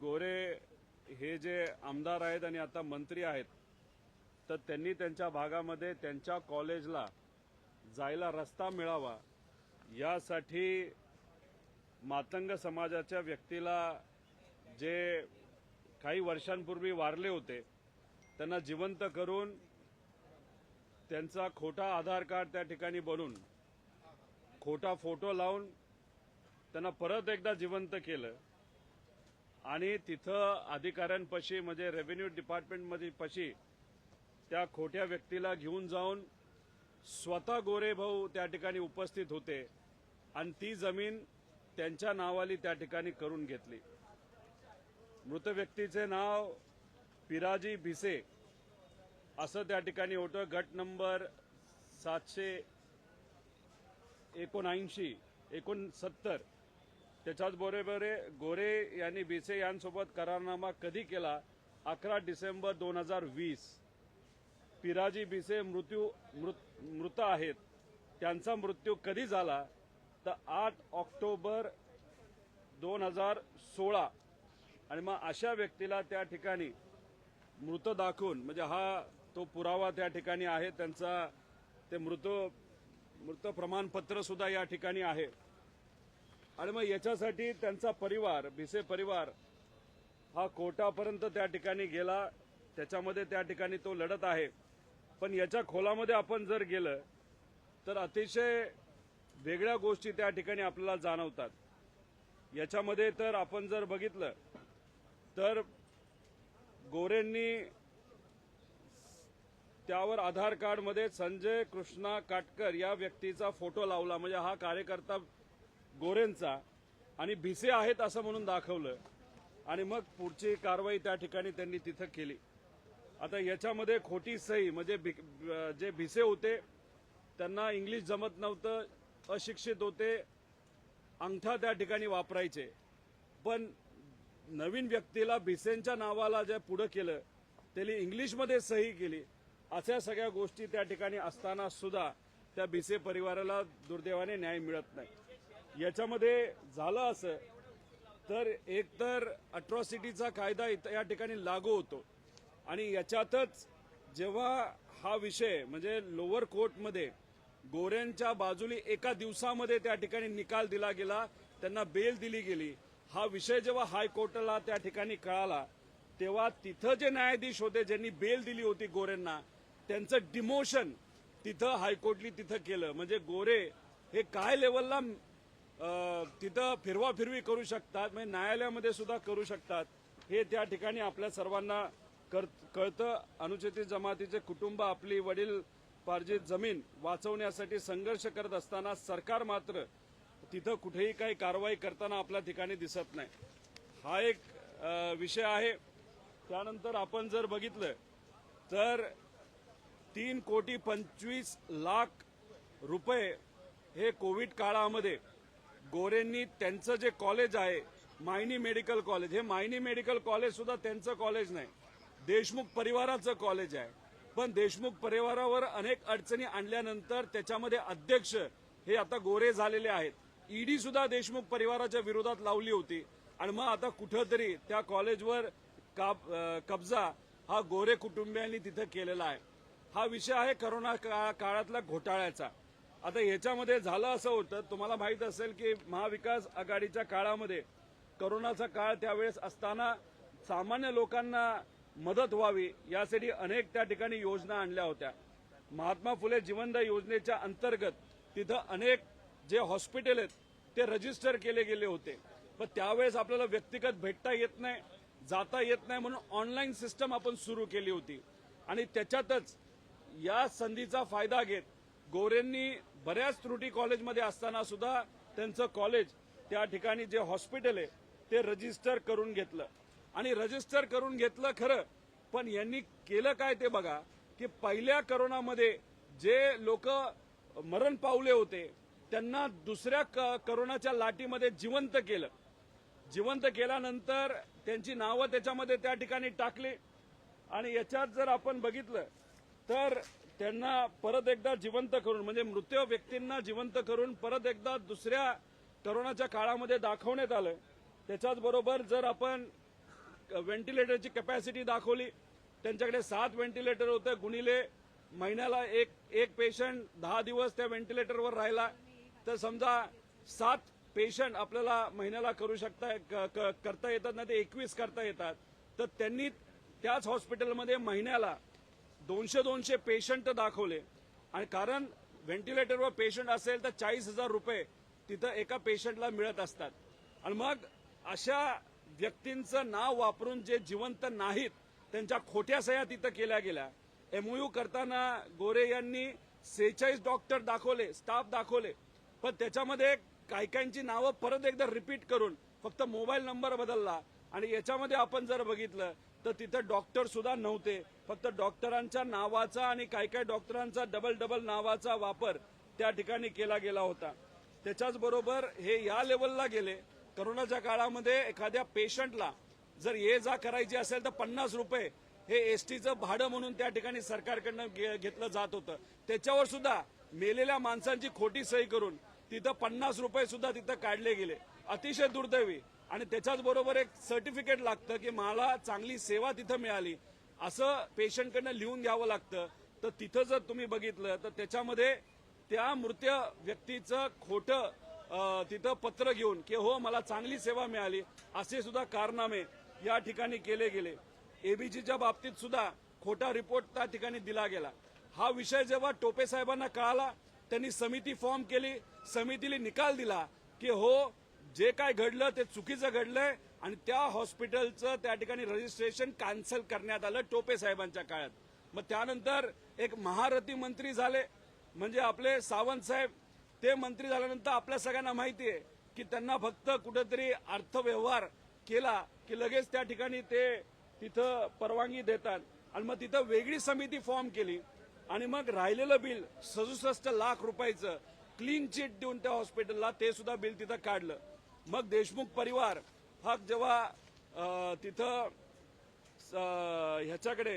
गोरे हे जे आमदार आहेत आणि आता मंत्री आहेत तर त्यांनी त्यांच्या भागामध्ये त्यांच्या कॉलेजला जायला रस्ता मिळावा यासाठी मातंग समाजाच्या व्यक्तीला जे काही वर्षांपूर्वी वारले होते त्यांना जिवंत करून त्यांचा खोटा आधार कार्ड त्या ठिकाणी बनून खोटा फोटो लावून त्यांना परत एकदा जिवंत केलं. आणि तिथं अधिकाऱ्यांपाशी म्हणजे रेव्हेन्यू डिपार्टमेंटमध्ये पशी त्या खोट्या व्यक्तीला घेऊन जाऊन स्वतः गोरे भाऊ त्या ठिकाणी उपस्थित होते आणि ती जमीन त्यांच्या नावाली त्या ठिकाणी करून घेतली. मृत व्यक्तीचे नाव पिराजी भिसे असं त्या ठिकाणी होतं. गट नंबर सातशे एकोणऐंशी एकोणसत्तर. त्याच्याच बरोबर गोरे यांनी भिसे यांसोबत करारनामा कधी केला? अकरा डिसेंबर दोन हजार वीस. पिराजी भिसे मृत्यू मृत मृत आहेत. त्यांचा मृत्यू कधी झाला? तर आठ ऑक्टोबर दोन हजार सोळा. आणि मग अशा व्यक्तीला त्या ठिकाणी मृत दाखवून म्हणजे हा तो पुरावा त्या ठिकाणी आहे त्यांचा ते मृत मृत प्रमाणपत्र सुद्धा या ठिकाणी आहे. आणि मग याच्यासाठी त्यांचा परिवार भिसे परिवार हा कोर्टापर्यंत त्या ठिकाणी गेला. त्याच्यामध्ये त्या ठिकाणी तो लढत आहे. पण याच्या खोलामध्ये आपण जर गेलं तर अतिशय वेगळ्या गोष्टी त्या ठिकाणी आपल्याला जाणवतात. याच्यामध्ये तर आपण जर बघितलं तर गोरेंनी त्यावर आधार कार्डमध्ये संजय कृष्णा काटकर या व्यक्तीचा फोटो लावला. म्हणजे हा कार्यकर्ता गोरेंचा आणि भिसे आहेत असं म्हणून दाखवलं. आणि मग पुढची कारवाई त्या ठिकाणी त्यांनी तिथं केली. आता याच्यामध्ये खोटी सही म्हणजे भि- जे भिसे होते त्यांना इंग्लिश जमत नव्हतं अशिक्षित होते अंगठा त्या ठिकाणी वापरायचे. पण नवीन व्यक्तीला भिसेंच्या नावाला जे पुढं केलं त्यांनी इंग्लिशमध्ये सही केली. अशा सगळ्या गोष्टी त्या ठिकाणी असताना सुद्धा त्या भिसे परिवाराला दुर्दैवाने न्याय मिळत नाही. याच्यामध्ये झालं असं तर एकतर अट्रॉसिटीचा कायदा इथं या ठिकाणी लागू होतो. आणि याच्यातच जेव्हा हा विषय म्हणजे लोअर कोर्टमध्ये गोऱ्यांच्या बाजूली एका दिवसामध्ये त्या ठिकाणी निकाल दिला गेला त्यांना बेल दिली गेली हा विषय जेव्हा हायकोर्टाला त्या ठिकाणी कळाला तेव्हा तिथं जे न्यायाधीश होते ज्यांनी बेल दिली होती गोरेंना त्यांचं डिमोशन तिथं हायकोर्टनी तिथं केलं. म्हणजे गोरे हे काय लेवलला तिथं फिरवाफिरवी करू शकतात म्हणजे न्यायालयामध्ये सुद्धा करू शकतात. हे त्या ठिकाणी आपल्या सर्वांना कर- कळतं. अनुसूचित जमातीचे कुटुंब आपली वडील पार्जित जमीन वाचवण्यासाठी संघर्ष करत असताना सरकार मात्र तिथं कुठेही काही कारवाई करताना आपल्या ठिकाणी दिसत नाही. हा एक विषय आहे. त्यानंतर आपण जर बघितलं तर तीन कोटी पंचवीस लाख रुपये हे कोविड काळामध्ये गोरेंनी त्यांचं जे कॉलेज आहे मायनी मेडिकल कॉलेज हे मायनी मेडिकल कॉलेज सुद्धा त्यांचं कॉलेज नाही. देशमुख परिवाराचं कॉलेज आहे. पण देशमुख परिवारावर अनेक अडचणी आणल्यानंतर त्याच्यामध्ये अध्यक्ष हे आता गोरे झालेले आहेत. ईडी सुद्धा देशमुख परिवाराच्या विरोधात लावली होती. आणि मग आता कुठंतरी त्या कॉलेजवर कब्जा हा गोरे कुटुंबियांनी तिथं केलेला आहे. हा विषय आहे करोना काळातला घोटाळ्याचा. आता याच्यामध्ये झालं असं होतं तुम्हाला माहीत असेल की महाविकास आघाडीच्या काळामध्ये करोनाचा काळ त्यावेळेस असताना सामान्य लोकांना मदत व्हावी यासाठी अनेक त्या ठिकाणी योजना आणल्या होत्या. महात्मा फुले जीवनदा योजनेच्या अंतर्गत तिथं अनेक जे हॉस्पिटल आहेत ते रजिस्टर केले गेले होते. पण त्यावेळेस आपल्याला व्यक्तिगत भेटता येत नाही जाता येत नाही म्हणून ऑनलाईन सिस्टम आपण सुरू केली होती. आणि त्याच्यातच या संधीचा फायदा घेत गोरेंनी बऱ्याच त्रुटी कॉलेजमध्ये असताना सुद्धा त्यांचं कॉलेज त्या ठिकाणी जे हॉस्पिटल आहे ते रजिस्टर करून घेतलं. आणि रजिस्टर करून घेतलं खरं पण यांनी केलं काय ते बघा की पहिल्या करोनामध्ये जे लोक मरण पावले होते त्यांना दुसऱ्या क- करोनाच्या लाटीमध्ये जिवंत केलं. जिवंत केल्यानंतर त्यांची नावं त्याच्यामध्ये त्या ठिकाणी टाकली. आणि याच्यात जर आपण बघितलं तर त्यांना परत एकदा जिवंत करून म्हणजे मृत व्यक्तींना जिवंत करून परत एकदा दुसऱ्या करोनाच्या काळामध्ये दाखवण्यात आलं त्याच्याचबरोबर जर आपण व्हेंटिलेटरची कॅपॅसिटी दाखवली त्यांच्याकडे सात व्हेंटिलेटर होते गुणिले महिन्याला एक एक पेशंट दहा दिवस त्या व्हेंटिलेटरवर राहिला तर समजा सात पेशंट आपल्याला महिन्याला करू शकता क- क- करता येतात ना ते एकवीस करता येतात. तर त्यांनी त्याच हॉस्पिटलमध्ये महिन्याला दोनशे दोनशे पेशंट दाखवले. आणि कारण व्हेंटिलेटरवर पेशंट असेल तर चाळीस हजार रुपये तिथं एका पेशंटला मिळत असतात. आणि मग अशा व्यक्तींचं नाव वापरून जे जिवंत नाहीत त्यांच्या खोट्या सह्या तिथं केल्या गेल्या. एमओयू करताना गोरे यांनी सेहेचाळीस डॉक्टर दाखवले स्टाफ दाखवले. पण त्याच्यामध्ये काही काहींची नावं परत एकदा रिपीट करून फक्त मोबाईल नंबर बदलला. आणि याच्यामध्ये आपण जर बघितलं तर तिथं डॉक्टर सुद्धा नव्हते. फक्त डॉक्टरांच्या नावाचा आणि काही काही डॉक्टरांचा डबल डबल नावाचा वापर त्या ठिकाणी केला गेला होता. त्याच्याच बरोबर हे या लेवलला गेले. करोनाच्या काळामध्ये एखाद्या पेशंटला जर ये जा करायची असेल तर पन्नास रुपये हे एसटीचं भाडं म्हणून त्या ठिकाणी सरकारकडनं घेतलं जात होतं. त्याच्यावर सुद्धा मेलेल्या माणसांची खोटी सही करून तिथं पन्नास रुपये सुद्धा तिथं काढले गेले. अतिशय दुर्दैवी. आणि त्याच्याच बरोबर एक सर्टिफिकेट लागतं की मला चांगली सेवा तिथं मिळाली. असं पेशंटकडनं लिहून घ्यावं लागतं. तर तिथं जर तुम्ही बघितलं तर त्याच्यामध्ये त्या मृत व्यक्तीचं खोटं तिथं पत्र घेऊन की हो मला चांगली सेवा मिळाली. असे सुद्धा कारनामे या ठिकाणी केले गेले. एबीजीच्या बाबतीत सुद्धा खोटा रिपोर्ट त्या ठिकाणी दिला गेला. हा विषय जेव्हा टोपे साहेबांना कळाला त्यांनी समिती फॉर्म केली समितीने निकाल दिला की हो जे काय घडलं ते चुकीचं घडलंय. आणि त्या हॉस्पिटलचं त्या ठिकाणी रजिस्ट्रेशन कॅन्सल करण्यात आलं टोपे साहेबांच्या काळात. मग त्यानंतर एक महारथी मंत्री झाले म्हणजे आपले सावंत साहेब ते मंत्री झाल्यानंतर आपल्या सगळ्यांना माहिती आहे की त्यांना फक्त कुठेतरी अर्थव्यवहार केला की लगेच त्या ठिकाणी ते तिथं परवानगी देतात. आणि मग तिथं वेगळी समिती फॉर्म केली आणि मग राहिलेलं बिल सदुसष्ट लाख रुपयाचं क्लीन चिट देऊन त्या हॉस्पिटलला ते सुद्धा बिल तिथं काढलं. मग देशमुख परिवार हा जेव्हा तिथं ह्याच्याकडे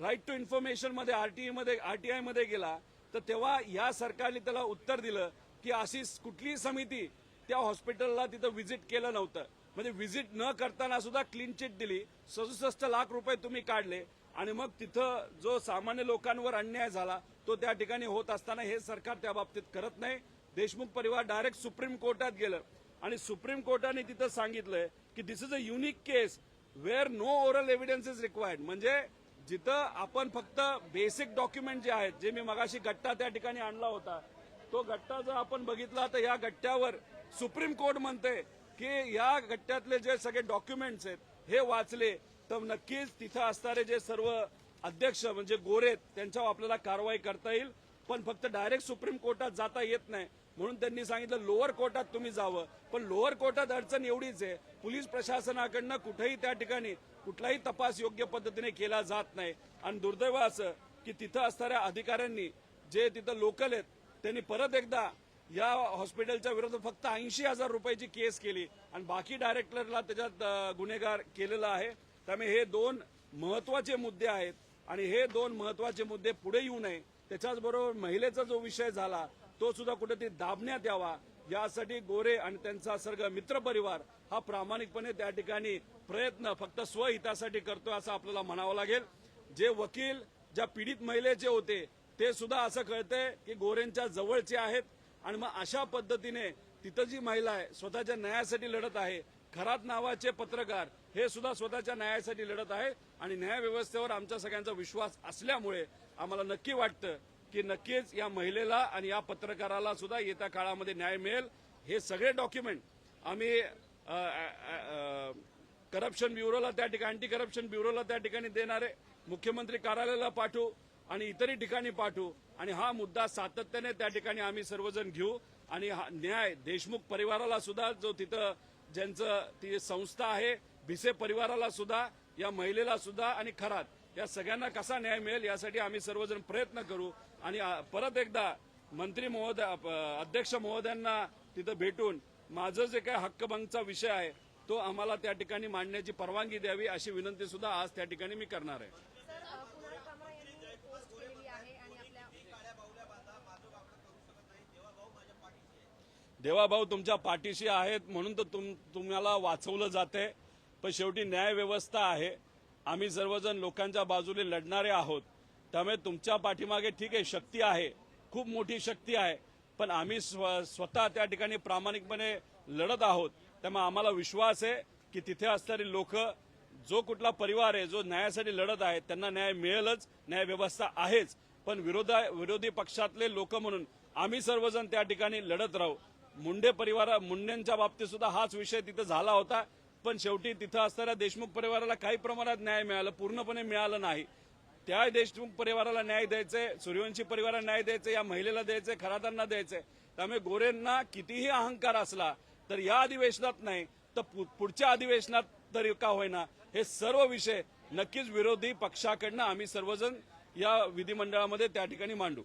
राईट टू इन्फॉर्मेशनमध्ये आरटीआयमध्ये आरटीआयमध्ये गेला तर तेव्हा या सरकारने त्याला उत्तर दिलं की अशी कुठलीही समिती त्या हॉस्पिटलला तिथं व्हिजिट केलं नव्हतं. म्हणजे व्हिजिट न करताना सुद्धा क्लीन चिट दिली. सदुसष्ट लाख रुपये तुम्ही काढले आणि मग तिथं जो सामान्य लोकांवर अन्याय झाला तो त्या ठिकाणी होत असताना हे सरकार त्या बाबतीत करत नाही. देशमुख परिवार डायरेक्ट सुप्रीम कोर्टात गेलं. आणि सुप्रीम कोर्टाने तिथं सांगितलंय की this is a unique case where no oral evidence is required म्हणजे जिथं आपण फक्त बेसिक डॉक्युमेंट जे आहेत जे मी मगाशी गट्टा त्या ठिकाणी आणला होता तो गट्टा जर आपण बघितला तर या गट्ट्यावर सुप्रीम कोर्ट म्हणते की या गट्ट्यातले जे सगळे डॉक्युमेंट्स आहेत हे वाचले तर नक्कीच तिथं असणारे जे सर्व अध्यक्ष म्हणजे गोरेत त्यांच्यावर आपल्याला कारवाई करता येईल. पण फक्त डायरेक्ट सुप्रीम कोर्टात जाता येत नाही. म्हणून त्यांनी सांगितलं लोअर कोर्टात तुम्ही जावं. पण लोअर कोर्टात अडचण एवढीच आहे पोलीस प्रशासनाकडनं कुठेही त्या ठिकाणी कुठलाही तपास योग्य पद्धतीने केला जात नाही. आणि दुर्दैव असं की तिथं असणाऱ्या अधिकाऱ्यांनी जे तिथं लोकल आहेत त्यांनी परत एकदा या हॉस्पिटलच्या विरोधात फक्त ऐंशी हजार रुपयाची केस केली आणि बाकी डायरेक्टरला त्याच्यात गुन्हेगार केलेला आहे. त्यामुळे हे दोन महत्त्वाचे मुद्दे आहेत आणि हे दोन महत्त्वाचे मुद्दे पुढे येऊ नये. त्याच्याच बरोबर महिलेचा जो विषय झाला तो सुद्धा कुठेतरी दाबण्यात यावा. यासाठी गोरे आणि त्यांचा सर्ग मित्रपरिवार हा प्रामाणिकपणे त्या ठिकाणी प्रयत्न फक्त स्वहितासाठी करतोय असं आपल्याला म्हणावं लागेल. जे वकील ज्या पीडित महिलेचे होते ते सुद्धा असं कळतंय की गोरेंच्या जवळचे आहेत आणि मग अशा पद्धतीने तिथं जी महिला आहे स्वतःच्या न्यायासाठी लढत आहे खरात नावाचे पत्रकार हे सुद्धा स्वतःच्या न्यायासाठी लढत आहे आणि न्याय व्यवस्थेवर आमचा सगळ्यांचा विश्वास असल्यामुळे आम्हाला नक्की वाटतं की नक्कीच या महिलेला आणि या पत्रकाराला सुद्धा येत्या काळामध्ये न्याय मिळेल. हे सगळे डॉक्युमेंट आम्ही करप्शन ब्युरोला त्या ठिकाणी अँटी करप्शन ब्युरोला त्या ठिकाणी देणारे मुख्यमंत्री कार्यालयाला पाठवू आणि इतरही ठिकाणी पाठवू. आणि हा मुद्दा सातत्याने त्या ठिकाणी आम्ही सर्वजण घेऊ. आणि हा न्याय देशमुख परिवाराला सुद्धा जो तिथं ज्यांचं ती संस्था आहे भिसे परिवाराला सुद्धा या महिलेला सुद्धा आणि खरात या सगळ्यांना कसा न्याय मिळेल यासाठी आम्ही सर्वजण प्रयत्न करू. आणि परत एकदा मंत्री महोदय अध्यक्ष महोदयांना तिथं भेटून माझं जे काय हक्कभंगचा विषय आहे तो आम्हाला त्या ठिकाणी मांडण्याची परवानगी द्यावी अशी विनंती सुद्धा आज त्या ठिकाणी मी करणार आहे. देवाभाऊ तुमच्या पाठीशी आहेत म्हणून तर तुम तुम्हाला वाचवलं जाते पण शेवटी न्यायव्यवस्था आहे. आम्ही सर्वजण लोकांच्या बाजूने लढणारे आहोत. त्यामुळे तुमच्या पाठीमागे ठीक आहे शक्ती आहे. खूप मोठी शक्ती आहे. पण आम्ही स्व स्वतः त्या ठिकाणी प्रामाणिकपणे लढत आहोत. त्यामुळे आम्हाला विश्वास आहे की तिथे असणारी लोक जो कुठला परिवार आहे जो न्यायासाठी लढत आहे त्यांना न्याय मिळेलच न्याय व्यवस्था आहेच. पण विरोधा विरोधी पक्षातले लोक म्हणून आम्ही सर्वजण त्या ठिकाणी लढत राहू. मुंडे परिवार मुंडेंच्या बाबतीत सुद्धा हाच विषय तिथे झाला होता. पण शेवटी तिथं असणाऱ्या देशमुख परिवाराला काही प्रमाणात न्याय मिळाला पूर्णपणे मिळालं नाही. त्या देशमुख परिवाराला न्याय द्यायचे सूर्यवंशी परिवाराला न्याय द्यायचे या महिलेला द्यायचे खरातांना द्यायचे. त्यामुळे गोरेंना कितीही अहंकार असला तर या अधिवेशनात नाही तर पु- पुढच्या अधिवेशनात तरी का होईना. हे सर्व विषय नक्कीच विरोधी पक्षाकडनं आम्ही सर्वजण या विधिमंडळामध्ये त्या ठिकाणी मांडू.